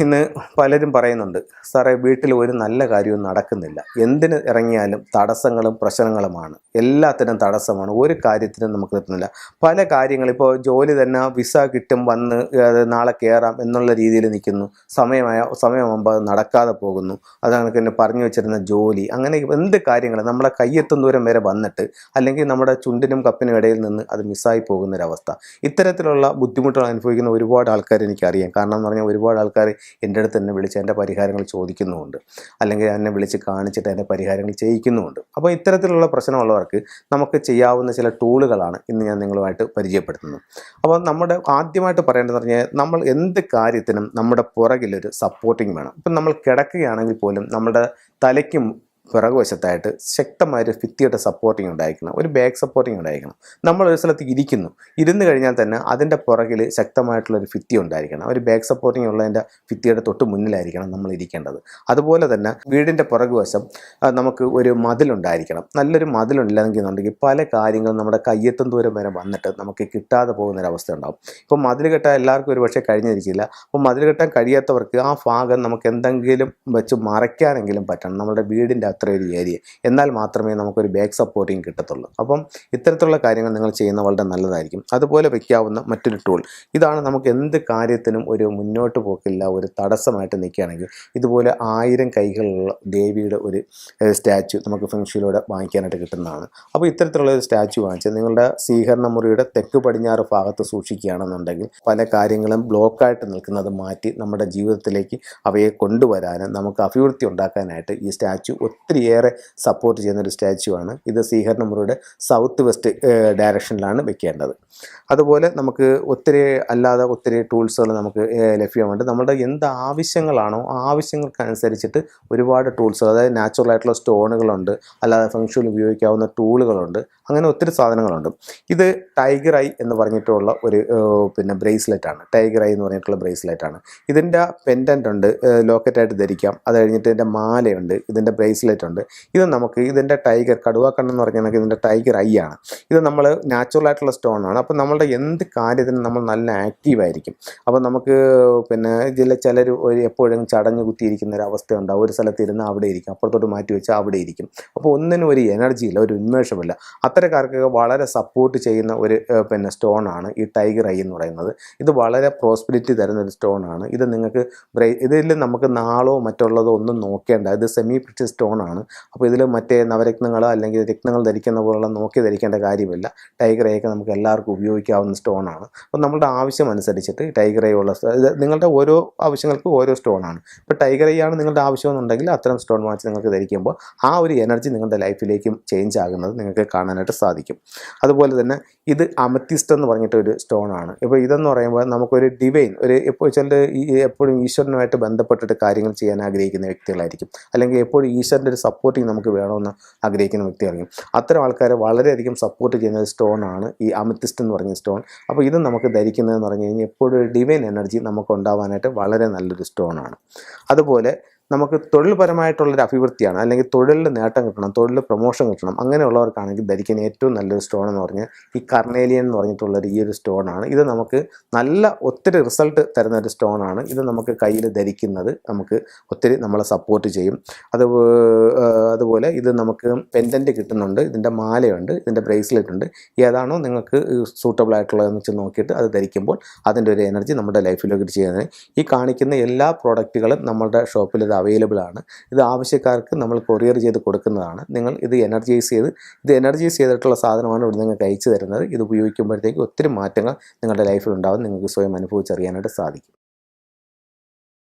ഇന്ന് പലരും പറയുന്നുണ്ട് സാറേ വീട്ടിൽ ഒരു നല്ല കാര്യവും നടക്കുന്നില്ല. എന്തിന് ഇറങ്ങിയാലും തടസ്സങ്ങളും പ്രശ്നങ്ങളുമാണ്. എല്ലാത്തിനും തടസ്സമാണ്. ഒരു കാര്യത്തിനും നമുക്ക് കിട്ടുന്നില്ല. പല കാര്യങ്ങൾ ഇപ്പോൾ ജോലി തന്നെ വിസ കിട്ടും വന്ന് നാളെ കയറാം എന്നുള്ള രീതിയിൽ നിൽക്കുന്നു. സമയമായ സമയമാകുമ്പോൾ അത് നടക്കാതെ പോകുന്നു. അത് തന്നെ പറഞ്ഞു വെച്ചിരുന്ന ജോലി. അങ്ങനെ എന്ത് കാര്യങ്ങൾ? നമ്മളെ കയ്യെത്തും ദൂരം വരെ വന്നിട്ട് അല്ലെങ്കിൽ നമ്മുടെ ചുണ്ടിനും കപ്പിനും ഇടയിൽ നിന്ന് അത് മിസ്സായി പോകുന്നൊരവസ്ഥ. ഇത്തരത്തിലുള്ള ബുദ്ധിമുട്ടുകൾ അനുഭവിക്കുന്ന ഒരുപാട് ആൾക്കാർ എനിക്കറിയാം. കാരണം എന്ന് പറഞ്ഞാൽ ഒരുപാട് ആൾക്കാർ എന്റെ അടുത്ത് തന്നെ വിളിച്ച് എന്റെ പരിഹാരങ്ങൾ ചോദിക്കുന്നുമുണ്ട്. അല്ലെങ്കിൽ എന്നെ വിളിച്ച് കാണിച്ചിട്ട് എന്റെ പരിഹാരങ്ങൾ ചെയ്യിക്കുന്നുമുണ്ട്. അപ്പോൾ ഇത്തരത്തിലുള്ള പ്രശ്നമുള്ളവർക്ക് നമുക്ക് ചെയ്യാവുന്ന ചില ടൂളുകളാണ് ഇന്ന് ഞാൻ നിങ്ങളുമായിട്ട് പരിചയപ്പെടുത്തുന്നത്. അപ്പോൾ നമ്മുടെ ആദ്യമായിട്ട് പറയേണ്ടതെന്ന് പറഞ്ഞാൽ നമ്മൾ എന്ത് കാര്യത്തിനും നമ്മുടെ പുറകിലൊരു സപ്പോർട്ടിങ് വേണം. ഇപ്പം നമ്മൾ കിടക്കുകയാണെങ്കിൽ പോലും നമ്മുടെ തലയ്ക്കും പിറകുവശത്തായിട്ട് ശക്തമായൊരു ഭിത്തിയുടെ സപ്പോർട്ടിങ് ഉണ്ടായിരിക്കണം. ഒരു ബാക്ക് സപ്പോർട്ടിങ് ഉണ്ടായിരിക്കണം. നമ്മൾ ഒരു സ്ഥലത്ത് ഇരിക്കുന്നു. ഇരുന്ന് കഴിഞ്ഞാൽ തന്നെ അതിന്റെ പുറകിൽ ശക്തമായിട്ടുള്ള ഒരു ഭിത്തി ഉണ്ടായിരിക്കണം. ഒരു ബാക്ക് സപ്പോർട്ടിങ് ഉള്ളതിന്റെ ഭിത്തിയുടെ തൊട്ട് മുന്നിലായിരിക്കണം നമ്മൾ ഇരിക്കേണ്ടത്. അതുപോലെ തന്നെ വീടിന്റെ പുറകുവശം നമുക്ക് ഒരു മതിലുണ്ടായിരിക്കണം നല്ലൊരു മതിലുണ്ടെന്നുണ്ടെങ്കിൽ പല കാര്യങ്ങളും നമ്മുടെ കയ്യെത്തും ദൂരം വരെ വന്നിട്ട് നമുക്ക് കിട്ടാതെ പോകുന്നൊരവസ്ഥ ഉണ്ടാകും ഇപ്പോൾ മതിൽ കെട്ടാൻ എല്ലാവർക്കും ഒരു പക്ഷേ കഴിഞ്ഞിരിക്കില്ല. അപ്പോൾ മതിൽ കെട്ടാൻ കഴിയാത്തവർക്ക് ആ ഭാഗം നമുക്ക് എന്തെങ്കിലും വെച്ച് മറയ്ക്കാനെങ്കിലും പറ്റണം. നമ്മുടെ വീടിന്റെ അത്ര ഒരു ഏരിയ. എന്നാൽ മാത്രമേ നമുക്കൊരു ബാക്ക് സപ്പോർട്ടിങ് കിട്ടത്തുള്ളൂ. അപ്പം ഇത്തരത്തിലുള്ള കാര്യങ്ങൾ നിങ്ങൾ ചെയ്യുന്ന വളരെ നല്ലതായിരിക്കും. അതുപോലെ വയ്ക്കാവുന്ന മറ്റൊരു ടൂൾ ഇതാണ് നമുക്ക് എന്ത് കാര്യത്തിനും ഒരു മുന്നോട്ട് പോക്കില്ല ഒരു തടസ്സമായിട്ട് നിൽക്കുകയാണെങ്കിൽ. ഇതുപോലെ ആയിരം കൈകളുള്ള ദേവിയുടെ ഒരു സ്റ്റാച്ചു നമുക്ക് ഫെങ്ഷിയിലൂടെ വാങ്ങിക്കാനായിട്ട് കിട്ടുന്നതാണ്. അപ്പോൾ ഇത്തരത്തിലുള്ള ഒരു സ്റ്റാച്ചു വാങ്ങിച്ച് നിങ്ങളുടെ സ്വീകരണ മുറിയുടെ തെക്ക് പടിഞ്ഞാറ് ഭാഗത്ത് സൂക്ഷിക്കുകയാണെന്നുണ്ടെങ്കിൽ പല കാര്യങ്ങളും ബ്ലോക്കായിട്ട് നിൽക്കുന്നത് മാറ്റി നമ്മുടെ ജീവിതത്തിലേക്ക് അവയെ കൊണ്ടുവരാനും നമുക്ക് അഭിവൃദ്ധി ഉണ്ടാക്കാനായിട്ട് ഈ സ്റ്റാച്ചു ഒത്തിരിയേറെ സപ്പോർട്ട് ചെയ്യുന്ന ഒരു സ്റ്റാച്യു ആണ്. ഇത് സീഹർ നമ്പറുടെ സൗത്ത് വെസ്റ്റ് ഡയറക്ഷനിലാണ് വെക്കേണ്ടത്. അതുപോലെ നമുക്ക് ഒത്തിരി അല്ലാതെ ഒത്തിരി ടൂൾസുകൾ നമുക്ക് ലഭ്യമുണ്ട് നമ്മുടെ എന്ത് ആവശ്യങ്ങളാണോ ആവശ്യങ്ങൾക്കനുസരിച്ചിട്ട് ഒരുപാട് ടൂൾസ് അതായത് നാച്ചുറൽ ആയിട്ടുള്ള സ്റ്റോണുകളുണ്ട് അല്ലാതെ ഫംഗ്ഷനിൽ ഉപയോഗിക്കാവുന്ന ടൂളുകളുണ്ട് അങ്ങനെ ഒത്തിരി സാധനങ്ങളുണ്ട്. ഇത് ടൈഗർ ഐ എന്ന് പറഞ്ഞിട്ടുള്ള ഒരു പിന്നെ ബ്രേസ്ലെറ്റ് ആണ്. ടൈഗർ ഐ എന്ന് പറഞ്ഞിട്ടുള്ള ബ്രേസ്ലെറ്റ് ആണ്. ഇതിന്റെ പെൻഡന്റ് ഉണ്ട് ലോക്കറ്റായിട്ട് ധരിക്കാം. അത് കഴിഞ്ഞിട്ട് ഇതിന്റെ മാലയുണ്ട്. ഇതിന്റെ ബ്രേസ്ലെറ്റ് ഉണ്ട് ഇത് നമുക്ക് ഇതിന്റെ ടൈഗർ കടുവാക്കണ്ണം എന്ന് പറഞ്ഞാൽ ഇതിന്റെ ടൈഗർ ഐ ആണ്. ഇത് നമ്മൾ നാച്ചുറൽ ആയിട്ടുള്ള സ്റ്റോൺ ആണ്. അപ്പോൾ നമ്മളുടെ എന്ത് കാര്യത്തിനും നമ്മൾ നല്ല ആക്റ്റീവ് ആയിരിക്കും. അപ്പോൾ നമുക്ക് പിന്നെ ഇതിൽ ചിലർ ഒരു എപ്പോഴും ചടഞ്ഞു കുത്തിയിരിക്കുന്ന ഒരു അവസ്ഥ ഉണ്ടാവും. ഒരു സ്ഥലത്ത് ഇരുന്ന് അവിടെ ഇരിക്കും. അപ്പുറത്തോട്ട് മാറ്റി വെച്ചാൽ അവിടെ ഇരിക്കും. അപ്പോൾ ഒന്നിനും ഒരു എനർജി ഇല്ല ഒരു ഉന്മേഷമില്ല അത്തരക്കാർക്കൊക്കെ വളരെ സപ്പോർട്ട് ചെയ്യുന്ന ഒരു പിന്നെ സ്റ്റോൺ ആണ് ഈ ടൈഗർ ഐ എന്ന് പറയുന്നത്. ഇത് വളരെ പ്രോസ്പിരിറ്റി തരുന്ന ഒരു സ്റ്റോൺ ആണ്. ഇത് നിങ്ങൾക്ക് ബ്രൈ ഇതിൽ നമുക്ക് നാളോ മറ്റുള്ളതോ ഒന്നും നോക്കേണ്ട. ഇത് സെമി പ്രിറ്റി സ്റ്റോൺ ആണ്. അപ്പോൾ ഇതിൽ മറ്റേ നവരത്നങ്ങളോ അല്ലെങ്കിൽ രത്നങ്ങൾ ധരിക്കുന്ന പോലുള്ള നോക്കി ധരിക്കേണ്ട കാര്യമില്ല. ടൈഗർ ഐയൊക്കെ നമുക്ക് എല്ലാവർക്കും ഉപയോഗിക്കാവുന്ന സ്റ്റോൺ ആണ്. അപ്പോൾ നമ്മുടെ ആവശ്യം അനുസരിച്ചിട്ട് ടൈഗർ ഐ ഉള്ള നിങ്ങളുടെ ഓരോ ആവശ്യങ്ങൾക്കും ഓരോ സ്റ്റോൺ ആണ്. ഇപ്പോൾ ടൈഗർ ഐ ആണ് നിങ്ങളുടെ ആവശ്യം എന്നുണ്ടെങ്കിൽ അത്തരം സ്റ്റോൺ വാച്ച് നിങ്ങൾക്ക് ധരിക്കുമ്പോൾ ആ ഒരു എനർജി നിങ്ങളുടെ ലൈഫിലേക്കും ചേഞ്ച് ആകുന്നത് നിങ്ങൾക്ക് കാണാനായിട്ട് സാധിക്കും. അതുപോലെ തന്നെ ഇത് അമത്തിസ്റ്റ് എന്ന് പറഞ്ഞിട്ട് ഒരു സ്റ്റോൺ ആണ്. ഇപ്പോൾ ഇതെന്ന് പറയുമ്പോൾ നമുക്കൊരു ഡിവൈൻ ഒരു എപ്പോൾ ചില എപ്പോഴും ഈശ്വരനുമായിട്ട് ബന്ധപ്പെട്ടിട്ട് കാര്യങ്ങൾ ചെയ്യാൻ ആഗ്രഹിക്കുന്ന വ്യക്തികളായിരിക്കും. അല്ലെങ്കിൽ എപ്പോഴും ഈശ്വരന്റെ ഒരു സപ്പോർട്ടിങ് നമുക്ക് വേണമെന്ന് ആഗ്രഹിക്കുന്ന വ്യക്തിയായിരിക്കും. അത്തരം ആൾക്കാരെ വളരെയധികം സപ്പോർട്ട് ചെയ്യുന്ന ഒരു സ്റ്റോൺ ആണ് ഈ അമിത്തിസ്റ്റ് എന്ന് പറഞ്ഞ സ്റ്റോൺ അപ്പോൾ ഇത് നമുക്ക് ധരിക്കുന്നതെന്ന് പറഞ്ഞു കഴിഞ്ഞാൽ എപ്പോഴും ഒരു ഡിവൈൻ എനർജി നമുക്ക് ഉണ്ടാവാനായിട്ട് വളരെ നല്ലൊരു സ്റ്റോൺ ആണ്. അതുപോലെ നമുക്ക് തൊഴിൽപരമായിട്ടുള്ളൊരു അഭിവൃദ്ധിയാണ്. അല്ലെങ്കിൽ തൊഴിലിൽ നേട്ടം കിട്ടണം തൊഴിലിൽ പ്രൊമോഷൻ കിട്ടണം. അങ്ങനെയുള്ളവർക്കാണെങ്കിൽ ധരിക്കാൻ ഏറ്റവും നല്ലൊരു സ്റ്റോൺ എന്ന് പറഞ്ഞാൽ ഈ കർണേലിയൻ എന്ന് പറഞ്ഞിട്ടുള്ളൊരു ഈ ഒരു സ്റ്റോൺ ആണ്. ഇത് നമുക്ക് നല്ല ഒത്തിരി റിസൾട്ട് തരുന്ന ഒരു സ്റ്റോൺ ആണ്. ഇത് നമുക്ക് കയ്യിൽ ധരിക്കുന്നത് നമുക്ക് ഒത്തിരി നമ്മളെ സപ്പോർട്ട് ചെയ്യും. അത് അതുപോലെ ഇത് നമുക്ക് പെൻഡന്റ് കിട്ടുന്നുണ്ട്. ഇതിന്റെ മാലയുണ്ട്. ഇതിന്റെ ബ്രേസ്ലെറ്റ് ഉണ്ട്. ഏതാണോ നിങ്ങൾക്ക് സൂട്ടബിൾ ആയിട്ടുള്ളതെന്ന് വെച്ച് നോക്കിയിട്ട് അത് ധരിക്കുമ്പോൾ അതിന്റെ ഒരു എനർജി നമ്മുടെ ലൈഫിലേക്ക് ചെയ്യുന്നത് ഈ കാണിക്കുന്ന എല്ലാ പ്രോഡക്റ്റുകളും നമ്മുടെ ഷോപ്പിൽ അവൈലബിൾ ആണ്. ഇത് ആവശ്യക്കാർക്ക് നമ്മൾ കൊറിയർ ചെയ്ത് കൊടുക്കുന്നതാണ്. നിങ്ങൾ ഇത് എനർജൈസ് ചെയ്ത് ഇത് എനർജൈസ് ചെയ്തിട്ടുള്ള സാധനമാണ് ഇവിടെ നിങ്ങൾക്ക് അയച്ചു തരുന്നത്. ഇത് ഉപയോഗിക്കുമ്പോഴത്തേക്ക് ഒത്തിരി മാറ്റങ്ങൾ നിങ്ങളുടെ ലൈഫിൽ ഉണ്ടാകും നിങ്ങൾക്ക് സ്വയം അനുഭവിച്ചറിയാനായിട്ട് സാധിക്കും.